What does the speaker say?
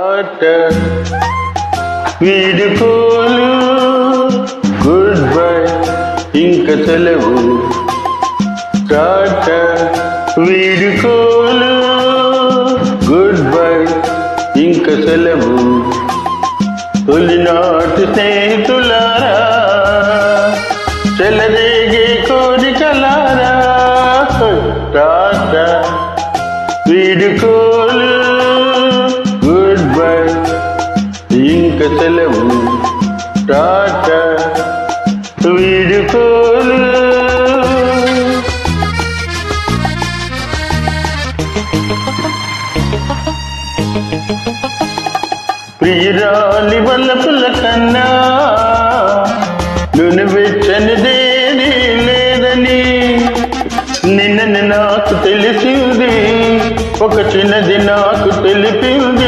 టాట వీడుకోలు good bye. ఇంక సెలవు టాట. వీడుకోలు good bye. ఇంక సెలవు తొలినాటి స్నేహితులారా. చెలరేగే కోరికలారా. టాట. వీడుకోలు తెలవు. టాట వీడుకోలు ప్రియురాలి వల్ల పిల్ల కన్నా నును వెచ్చనిదేది లేదని నిన్న నాకు తెలిసింది. ఒక చిన్నది నాకు తెలిపింది.